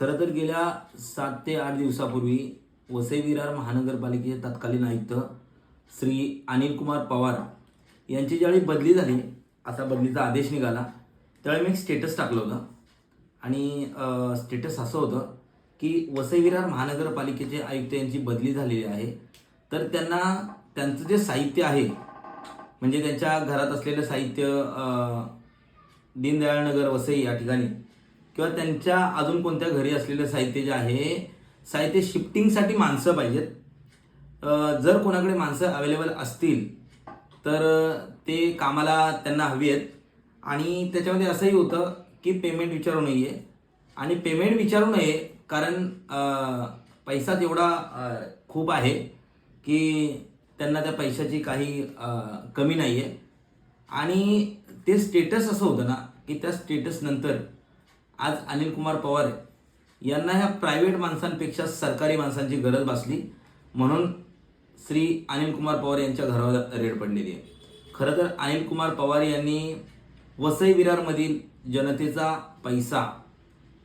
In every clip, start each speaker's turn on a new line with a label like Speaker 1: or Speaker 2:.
Speaker 1: खरं तर गेल्या सात ते आठ दिवसापूर्वी वसई विरार महानगरपालिकेचे तत्कालीन आयुक्त श्री अनिल कुमार पवार यांची ज्यावेळी बदली झाली असा बदलीचा आदेश निघाला त्यावेळी मी एक स्टेटस टाकलं होतं. आणि स्टेटस असं होतं की वसई विरार महानगरपालिकेचे आयुक्त यांची बदली झालेली आहे. तर त्यांना त्यांचं जे साहित्य आहे म्हणजे त्यांच्या घरात असलेलं साहित्य दीनदयाळनगर दीनदयाळ नगर वसई या ठिकाणी किंवा त्यांच्या अजून कोणत्या घरी असलेलं साहित्य जे आहे साहित्य शिफ्टिंगसाठी माणसं पाहिजेत. जर कोणाकडे माणसं अवेलेबल असतील तर ते कामाला त्यांना हवी आहेत. आणि त्याच्यामध्ये असंही होतं की पेमेंट विचारू नये. आणि पेमेंट विचारू नये कारण पैसा तेवढा खूप आहे की त्यांना त्या पैशाची काही कमी नाही आहे आणि ते स्टेटस असं होतं ना की त्या स्टेटसनंतर आज अनिल कुमार पवार यांना ह्या प्रायव्हेट माणसांपेक्षा सरकारी माणसांची गरज भासली. म्हणून श्री अनिल कुमार पवार यांच्या घरावर रेड पडलेली आहे. खरं तर अनिल कुमार पवार यांनी वसई विरारमधील जनतेचा पैसा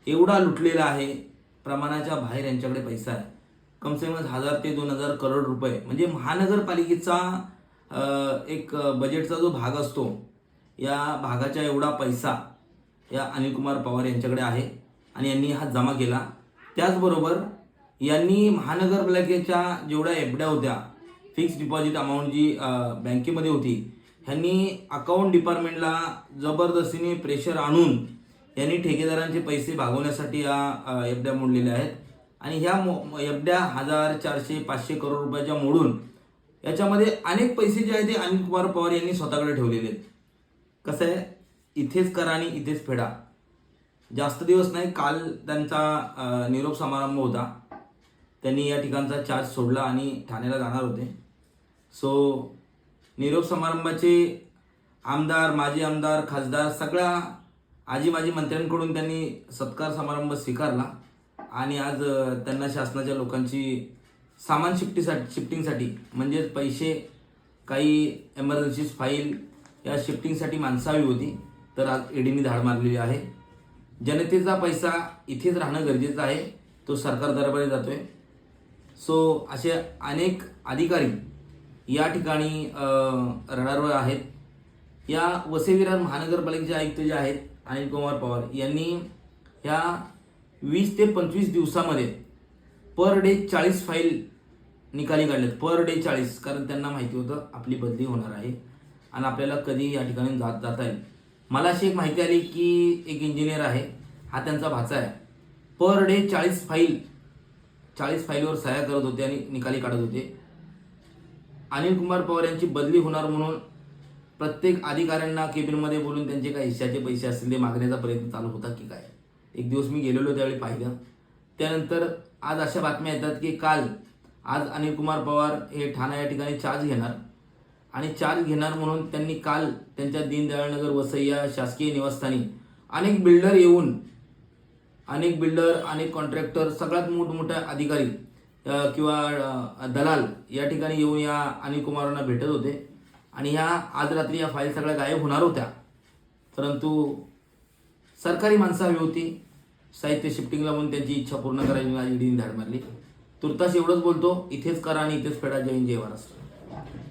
Speaker 1: एवढा लुटलेला आहे. प्रमाणाच्या बाहेर यांच्याकडे पैसा आहे. कमसे कम हजार ते दोन हजार करोड रुपये. म्हणजे महानगरपालिकेचा एक बजेटचा जो भाग असतो या भागाच्या एवढा पैसा या अनिल कुमार पवार यांच्याकडे आहे आणि यांनी हा जमा केला. त्याचबरोबर यांनी महानगरपालिकेच्या जेवढ्या एफड्या होत्या फिक्स डिपॉझिट अमाऊंट जी बँकेमध्ये होती ह्यांनी अकाउंट डिपार्टमेंटला जबरदस्तीने प्रेशर आणून यांनी ठेकेदारांचे पैसे भागवण्यासाठी या एफड्या मोडलेल्या आहेत. आणि ह्या मो एफड्या हजार चारशे पाचशे करोड रुपयाच्या मोडून याच्यामध्ये अनेक पैसे जे आहेत ते अनिल कुमार पवार यांनी स्वतःकडे ठेवलेले आहेत. कसं आहे? इथेच करा आणि इथेच फेडा. जास्त दिवस नाही काल त्यांचा निरोप समारंभ होता. त्यांनी या ठिकाणचा चार्ज सोडला आणि ठाण्याला जाणार होते. सो निरोप समारंभाचे आमदार माजी आमदार खासदार सगळ्या आजी माजी मंत्र्यांकडून त्यांनी सत्कार समारंभ स्वीकारला. आणि आज त्यांना शासनाच्या लोकांची सामान शिफ्टीसाठी शिफ्टिंगसाठी म्हणजेच पैसे काही एमर्जन्सीज फाईल या शिफ्टिंगसाठी माणसं हवी होती. तर आज ईडीने धाड मारलेली आहे. जनतेचा पैसा इथेच राहणं गरजेचं आहे. तो सरकार दरबारी आहे सो असे अनेक अधिकारी या ठिकाणी रडारवर आहेत. या वसेविरार महानगरपालिकेचे आयुक्त जे आहेत अनिल कुमार पवार यांनी ह्या वीस ते पंचवीस दिवसामध्ये पर डे चाळीस फाईल निकाली काढल्यात. पर डे चाळीस कारण त्यांना माहिती होतं आपली बदली होणार आहे. आणि आपल्याला कधी या ठिकाणी जात जाता येईल. मला अशी एक माहिती आली की एक इंजिनियर आहे. हा त्यांचा भाचा आहे. पर डे चाळीस फाईल चाळीस फाईलवर सह्या करत होते आणि निकाली काढत होते. अनिल कुमार पवार यांची बदली होणार म्हणून प्रत्येक अधिकाऱ्यांना केबिनमध्ये बोलून त्यांचे काही हिश्श्याचे पैसे असतील ते मागण्याचा प्रयत्न चालू होता की काय. एक दिवस मी गेलेलो त्यावेळी पाहिलं. त्यानंतर आज अशा बातम्या येतात की काल आज अनिल कुमार पवार हे ठाणा या ठिकाणी चार्ज घेणार. आणि चार्ज घेणार म्हणून त्यांनी काल त्यांच्या दीनदयाळनगर वसई या शासकीय निवासस्थानी अनेक बिल्डर येऊन अनेक बिल्डर अनेक कॉन्ट्रॅक्टर सगळ्यात मोठमोठ्या अधिकारी किंवा दलाल या ठिकाणी येऊन या अनिल कुमारांना भेटत होते. आणि ह्या आज रात्री या फाईल सगळ्या गायब होणार होत्या. परंतु सरकारी माणसं हवी होती. साहित्य शिफ्टिंगला म्हणून त्यांची इच्छा पूर्ण करायची माझी ईडीने धाड मारली. तुर्तास एवढंच बोलतो. इथेच करा आणि इथेच फेडा. जय जय महाराष्ट्र.